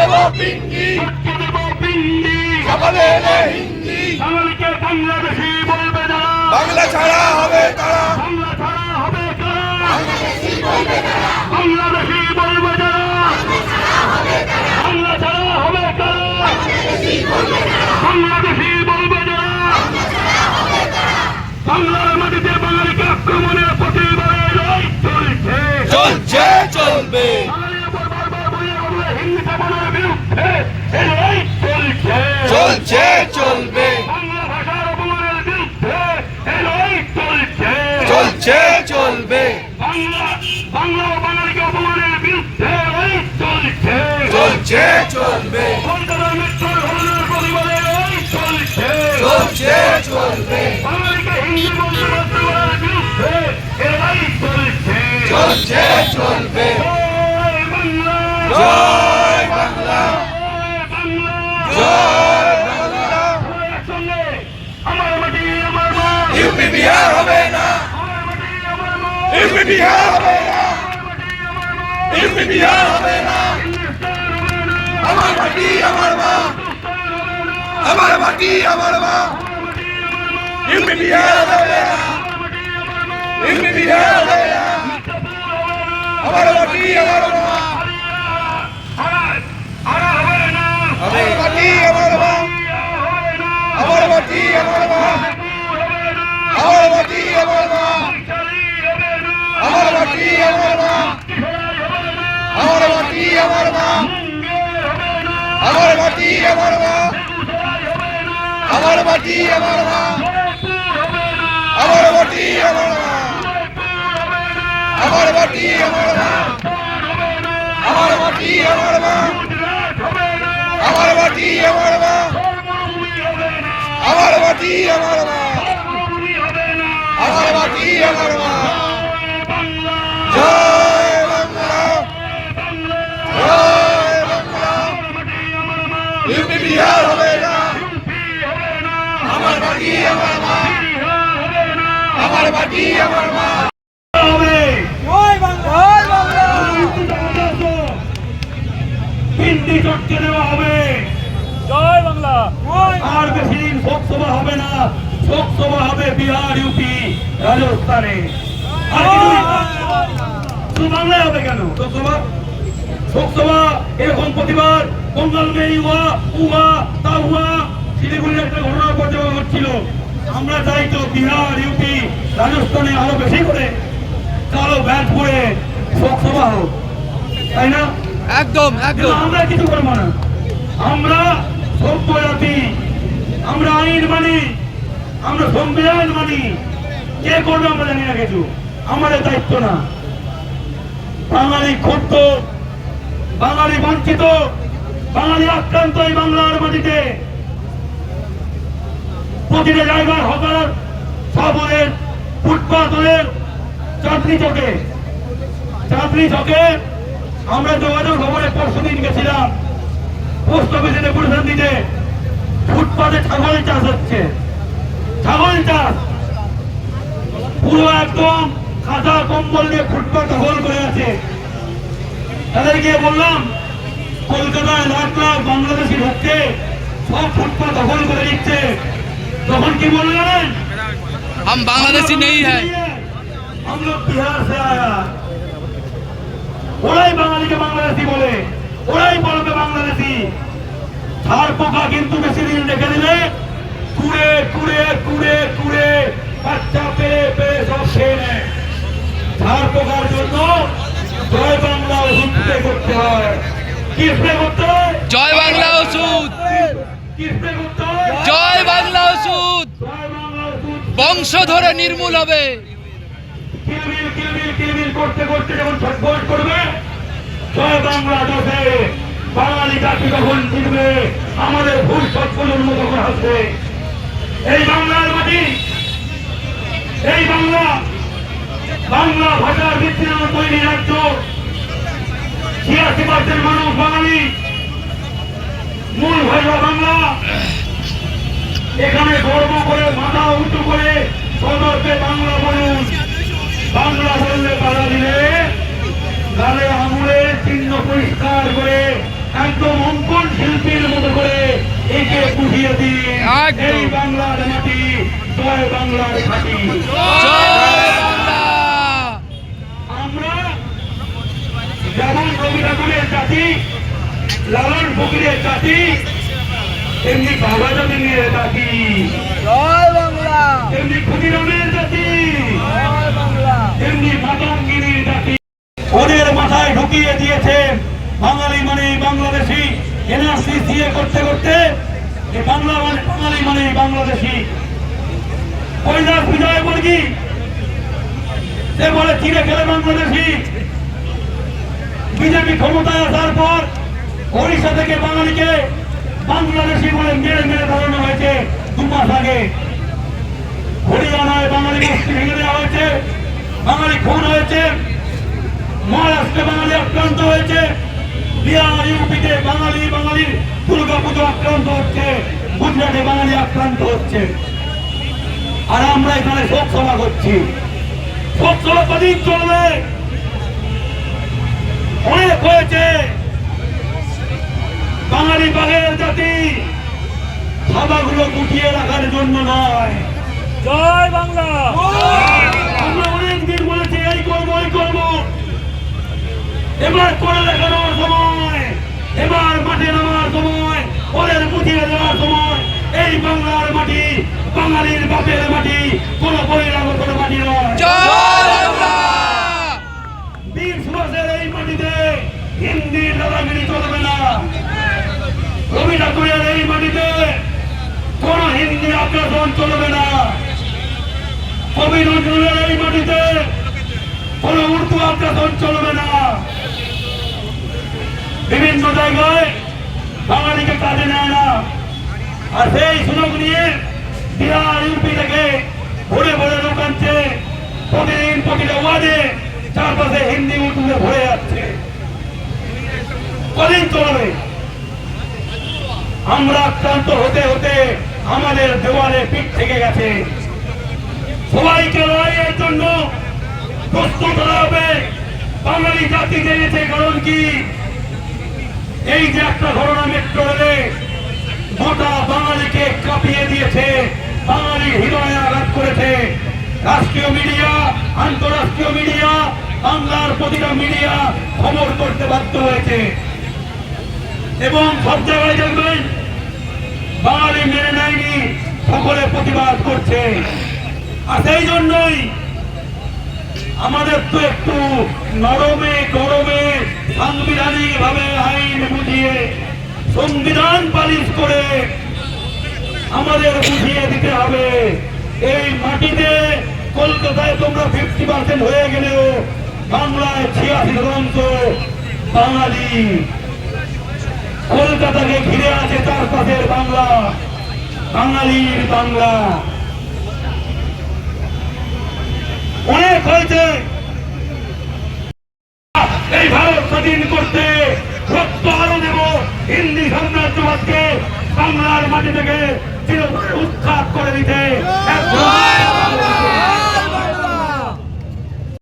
দেব পিঙ্গি সাক্ষী দেব পিন্ডি সকালে এলে হিন্দি। বাঙালিকে বাংলাদেশি বলবে যারা বাংলা ছাড়া হবে তারা। বাংলা ছাড়া হবে কারা বাংলাদেশি বলবে যারা বাংলা ছাড়া হবে কারা বাংলাদেশি বলবে যারা বাংলার মাটিতে বাঙালিকে আক্রমণের প্রতিবারে লড়াই চলছে চলছে, চলবে বাঙালির উপর বারবার বলে বলে হিন্দু চাপানোর বিরুদ্ধে এই লড়াই চলছে চলছে চলবে। বাংলা ভাষার অপমানের বিরুদ্ধে এই লড়াই চলছে। চলছে চলবে। বাংলা বাংলা ও বাঙালিকে অপমানের বিরুদ্ধে লড়াই চলছে। চলছে চলবে। কলকাতার মেট্রোর ঘটনার প্রতিবাদে লড়াই চলছে। চলছে চলবে। বাঙালিকে হিন্দু বলতে বাধ্য করার বিরুদ্ধে লড়াই চলছে। চলছে চলবে। জয় বাংলা। জয়। বিহার হবে না বিহার হবে না আমার মাটি আমার মা আমার মাটি আমার মা বিহার হবে না বিহার হবে না মির্জাপুর হবে না আমার মাটি আমার মা হারা- হারা হবে না আমার মাটি আমার মা হবে না আমার মাটি আমার মা হবে না আমার মাটি আমার মা চালি হবে না আমার মাটি আমার মা কিশোরাই হবে না আমার মাটি আমার মা আমার মাটি আমার মা আমার মাটি আমার মা আমার মাটি আমার মা আমার মাটি আমার মা আমার মাটি আমার ইউপি বিহার হবে না ইউপি হবে না আমার মাটি আমার মা। বিহার হবে না আমার মাটি আমার মা হবে চটকে দেওয়া হবে। জয় বাংলা। আর বেশি দিন শোকসভা হবে না। শোকসভা হবে বিহার ইউপি রাজস্থানে। আর বাংলায় হবে কেন? শোকসভা? শোকসভা এরকম প্রতিবার বঙ্গাল মেয়ে হুয়া উহা তা হুয়া শিলিগুড়ির একটা ঘটনা পর্যবেক্ষণ হচ্ছিল। আমরা চাই তো বিহার ইউপি রাজস্থানে আরও বেশি করে কালো ব্যাট পরে শোকসভা হোক। তাই না? একদম একদম। আমরা কিছু করব না। আমরা সভ্য জাতি আমরা আইন মানি আমরা সংবিধান মানি। কে করবে আমরা জানি না কিছু। আমাদের দায়িত্ব না। বাঙালি ক্ষুব্ধ বাঙালি বঞ্চিত, বাঙালি আক্রান্ত এই বাংলার মাটিতে। প্রতিটা জায়গায় হকার সাবলের ফুটপাথ ওদের চাঁদনি চকে চাঁদনি চকে আমরা যোগাযোগ খবরে পরশু দিন গেছিলাম। পোস্ট অফিসে ডেপুটেশন দিতে। ফুটপাতে ছাগল চাষ হচ্ছে। ছাগল চাষ। পুরো একদম কাঁচা কম্বল দিয়ে ফুটপাত দখল করে আছে। তাদের গিয়ে বললাম কলকাতায় লাখ লাখ বাংলাদেশি ঢুকছে সব ফুটপাত দখল করে দিচ্ছে তখন কি বললেন জানেন हम बांग्लादेशी नहीं है हम लोग बिहार से आया ওরাই বাঙালিকে বাংলাদেশি বলে ওরাই বলবে বাংলাদেশি ঝাড় পোকা কিন্তু বেশি দিন রেখে দিলে কুড়ে কুড়ে কুড়ে কুড়ে বাচ্চা পেয়ে পেয়ে সব খেয়ে নেয় ঝাড় পোকার জন্য জয় বাংলা জয় বাংলা ওষুধ। জয় বাংলা ওষুধ। বংশ ধরে নির্মূল হবে। কিলবিল কিলবিল কিলবিল করতে করতে যখন ছটফট করবে জয় বাংলা বাঙালি জাতি তখন জিতবে আমাদের ভুল সব প্রজন্ম তখন আসবে এই বাংলার মাটি এই বাংলা বাংলা ভাষার ভিত্তির তৈরি রাজ্য ছিয়াশি পার্সেন্ট মানুষ বাঙালি। মূল ভাষা বাংলা। এখানে গর্ব করে মাথা উঁচু করে সদর্পে বাংলা বলুন। বাংলা বললে বাধা দিলে গালে আঙুলে চিহ্ন পরিষ্কার করে একদম অঙ্কন শিল্পীর মতো করে একে বুঝিয়ে দিন। এই বাংলার মাটি জয় বাংলার মাটি জয় বাংলা। যেমন রবি ঠাকুরের জাতি লালন ফকিরের জাতি তেমনি বাবা যতীনের জাতি তেমনি ক্ষুদিরামের জাতি তেমনি মাতঙ্গিনীর জাতি। ওদের মাথায় ঢুকিয়ে দিয়েছে বাঙালি মানে বাংলাদেশি এনআরসি সিএ করতে করতে বাংলা মানে বাঙালি মানে বাংলাদেশি। কৈলাস বিজয় বর্গী সে বলে চিরে খেলে বাংলাদেশি। বিজেপি ক্ষমতায় আসার পর ওড়িশা থেকে বাঙালিকে বাংলাদেশি বলে মেরে মেরে ধরানো হয়েছে দু মাস আগে। হরিয়ানায় বাঙালি গোষ্ঠী ভেঙে দেওয়া হয়েছে, বাঙালি খুন হয়েছে, মহারাষ্ট্রে বাঙালি আক্রান্ত হয়েছে, বিহার, ইউপিতে বাঙালি, বাঙালির দুর্গা পুজো আক্রান্ত হচ্ছে, গুজরাটে বাঙালি আক্রান্ত হচ্ছে। আর আমরা এখানে শোক সভা করছি। শোক সভা কদিন চলবে। অনেক হয়েছে। বাঙালি বাঘের জাতি খাবারগুলো গুটিয়ে রাখার জন্য নয়। জয় বাংলা। আমরা অনেক দিন বলেছি এই করব এই করব। এবার করে দেখানোর সময় এবার মাঠে নামার সময় ওদের বুঝিয়ে দেওয়ার সময়। এই বাংলার মাটি বাঙালির বাপের মাটি কোন বহিরাগত মাটি নয় জয় বাংলা বীর সুভাষের এই মাটিতে হিন্দি চলবে না। রবি ঠাকুরের এই মাটিতে কোন হিন্দি আগ্রাসন চলবে না। কবি নজরুলের এই মাটিতে কোন উর্দু আগ্রাসন চলবে না। বিভিন্ন জায়গায় বাঙালিকে কাজে নেয় না। আর সেই সুযোগ নিয়ে বিহার ইউপি থেকে ভরে ভরে লোক আনছে প্রতিদিন প্রতিটা ওয়ার্ডে চারপাশে হিন্দি উর্দুতে ভরে যাচ্ছে। কদিন চলবে আমরা আক্রান্ত হতে হতে আমাদের দেওয়ালে পিঠ থেকে গেছে। সবাইকে লড়াইয়ের জন্য প্রস্তুত হতে হবে। বাঙালি জাতি জেনেছে কারণ কি? এই যে একটা ঘটনা মেট্রো রেলে গোটা বাঙালিকে কাঁপিয়ে দিয়েছে, বাঙালি হৃদয়ে আঘাত করেছে। রাষ্ট্রীয় মিডিয়া, আন্তরাষ্ট্রীয় মিডিয়া, বাংলার প্রতিটা মিডিয়া খবর করতে বাধ্য হয়েছে। এবং সব জায়গায় দেখবেন বাঙালি মেনে নেয়নি, সকলে প্রতিবাদ করছে। আর সেই জন্যই আমাদের তো একটু নরমে, গরমে সাংবিধানিক ভাবে আইন বুঝিয়ে, সংবিধান পালিশ করে আমাদের বুঝিয়ে দিতে হবে। এই মাটিতে কলকাতায় তোমরা ফিফটি পার্সেন্ট হয়ে গেলেও বাংলায় ছিয়াশি শতাংশ বাঙালি। কলকাতাকে ঘিরে আছে তার পাশের বাংলা। বাঙালির বাংলা। অনেক হয়েছে।